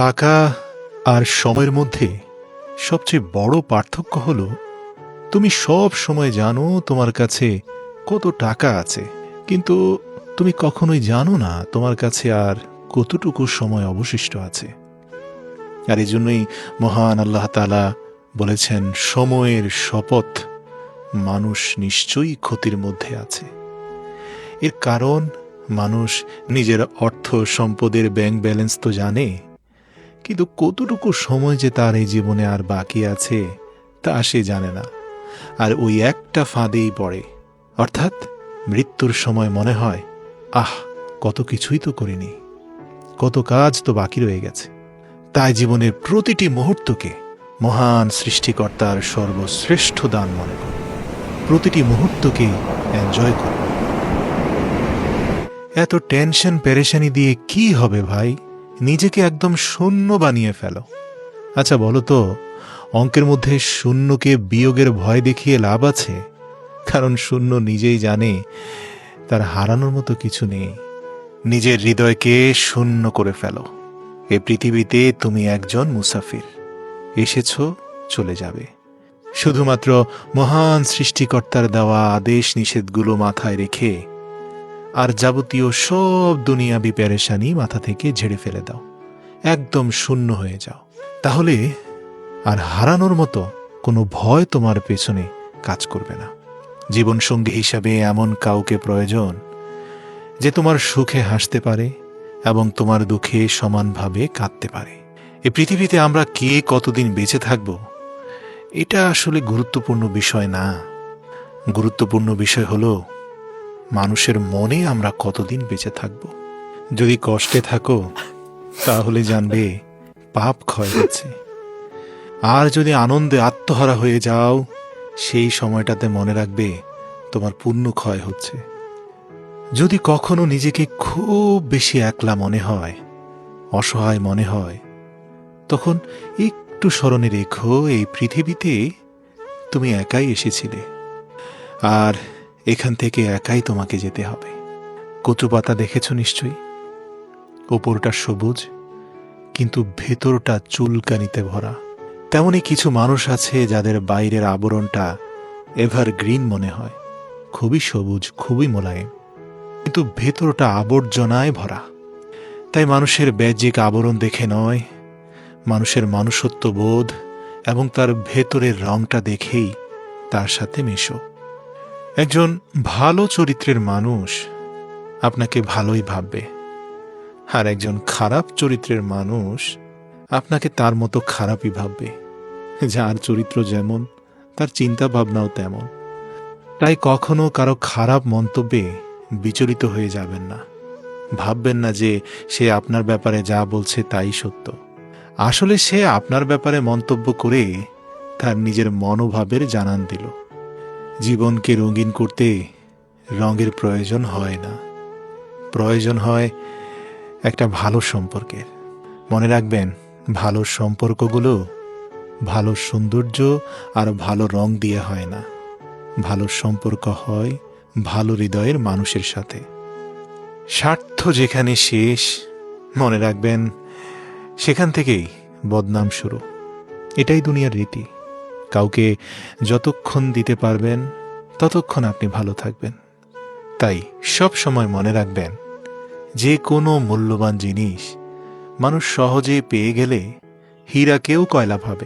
টাকা আর সময়ের মধ্যে সবচেয়ে বড় পার্থক্য হল, তুমি সব সময় জানো তোমার কাছে কত টাকা আছে, কিন্তু তুমি কখনোই জানো না তোমার কাছে আর কতটুকু সময় অবশিষ্ট আছে। আর এই জন্যই মহান আল্লাহ তালা বলেছেন, সময়ের শপথ মানুষ নিশ্চয়ই ক্ষতির মধ্যে আছে। এর কারণ, মানুষ নিজের অর্থ সম্পদের ব্যাংক ব্যালেন্স তো জানে কিন্তু কতটুকু সময় যে তার এই জীবনে আর বাকি আছে, তা সে জানে না। আর ওই একটা ফাঁদেই পড়ে। অর্থাৎ মৃত্যুর সময় মনে হয়, আহ, কত কিছুই তো করিনি। কত কাজ তো বাকি রয়ে গেছে। তাই জীবনের প্রতিটি মুহূর্তকে মহান সৃষ্টিকর্তার সর্বশ্রেষ্ঠ দান মনে করো প্রতিটি মুহূর্তকে এনজয় করো এত টেনশন পেরেশানি দিয়ে কি হবে ভাই? নিজেকে একদম শূন্য বানিয়ে ফেলো। আচ্ছা বলো তো, অঙ্কের মধ্যে শূন্যকে বিয়োগের ভয় দেখিয়ে লাভ আছে? কারণ শূন্য নিজেই জানে তার হারানোর মতো কিছু নেই। নিজের হৃদয়কে শূন্য করে ফেলো। এ পৃথিবীতে তুমি একজন মুসাফির। এসেছ, চলে যাবে। শুধুমাত্র মহান সৃষ্টিকর্তার দেওয়া আদেশ নিষেধগুলো মাথায় রেখে আর যাবতীয় সব দুনিয়াবি প্যারেশানি মাথা থেকে ঝেড়ে ফেলে দাও। একদম শূন্য হয়ে যাও। তাহলে আর হারানোর মতো কোনো ভয় তোমার পেছনে কাজ করবে না। জীবনসঙ্গী হিসাবে এমন কাউকে প্রয়োজন যে তোমার সুখে হাসতে পারে এবং তোমার দুঃখে সমানভাবে কাঁদতে পারে। এ পৃথিবীতে আমরা কে কতদিন বেঁচে থাকব, এটা আসলে গুরুত্বপূর্ণ বিষয় না। গুরুত্বপূর্ণ বিষয় হলো মানুষের মনে আমরা কতদিন বেঁচে থাকব? যদি কষ্টে থাকো, তাহলে জানবে পাপ ক্ষয় হচ্ছে। আর যদি আনন্দে আত্মহারা হয়ে যাও, সেই সময়টাতে মনে রাখবে তোমার পুণ্য ক্ষয় হচ্ছে। যদি কখনো নিজেকে খুব বেশি একলা মনে হয়, অসহায় মনে হয়, তখন একটু স্মরণে রেখো, এই পৃথিবীতে তুমি একাই এসেছিলে। আর এখান থেকে একাই তোমাকে যেতে হবে। কচু পাতা দেখেছ নিশ্চয়ই? ওপরটা সবুজ, কিন্তু ভেতরটা চুলকানিতে ভরা। তেমনই কিছু মানুষ আছে যাদের বাইরের আবরণটা এভার গ্রিন মনে হয়। খুবই সবুজ, খুবই মোলায়েম, কিন্তু ভেতরটা আবর্জনায় ভরা। তাই মানুষের ব্যাজিক আবরণ দেখে নয়, মানুষের মানুষত্ব বোধ এবং তার ভেতরের রংটা দেখেই তার সাথে মেশো। একজন ভালো চরিত্রের মানুষ আপনাকে ভালোই ভাববে। আর একজন খারাপ চরিত্রের মানুষ আপনাকে তার মতো খারাপই ভাববে। যার চরিত্র যেমন, তার চিন্তা ভাবনাও তেমন। তাই কখনো কারও খারাপ মন্তব্যে বিচলিত হয়ে যাবেন না। ভাববেন না যে সে আপনার ব্যাপারে যা বলছে তাই সত্য। আসলে সে আপনার ব্যাপারে মন্তব্য করে তার নিজের মনোভাবের জানান দিল। জীবনকে রঙিন করতে রঙের প্রয়োজন হয় না। প্রয়োজন হয় একটা ভালো সম্পর্কের। মনে রাখবেন, ভালো সম্পর্কগুলো ভালো সৌন্দর্য আর ভালো রং দিয়ে হয় না। ভালো সম্পর্ক হয় ভালো হৃদয়ের মানুষের সাথে। স্বার্থ যেখানে শেষ, মনে রাখবেন, সেখান থেকেই বদনাম শুরু। এটাই দুনিয়ার রীতি। কাউকে যতক্ষণ দিতে পারবেন, ততক্ষণ আপনি ভালো থাকবেন। তাই সব সময় মনে রাখবেন, যে কোনো মূল্যবান জিনিস মানুষ সহজে পেয়ে গেলে হীরাকেও কয়লা ভাবে।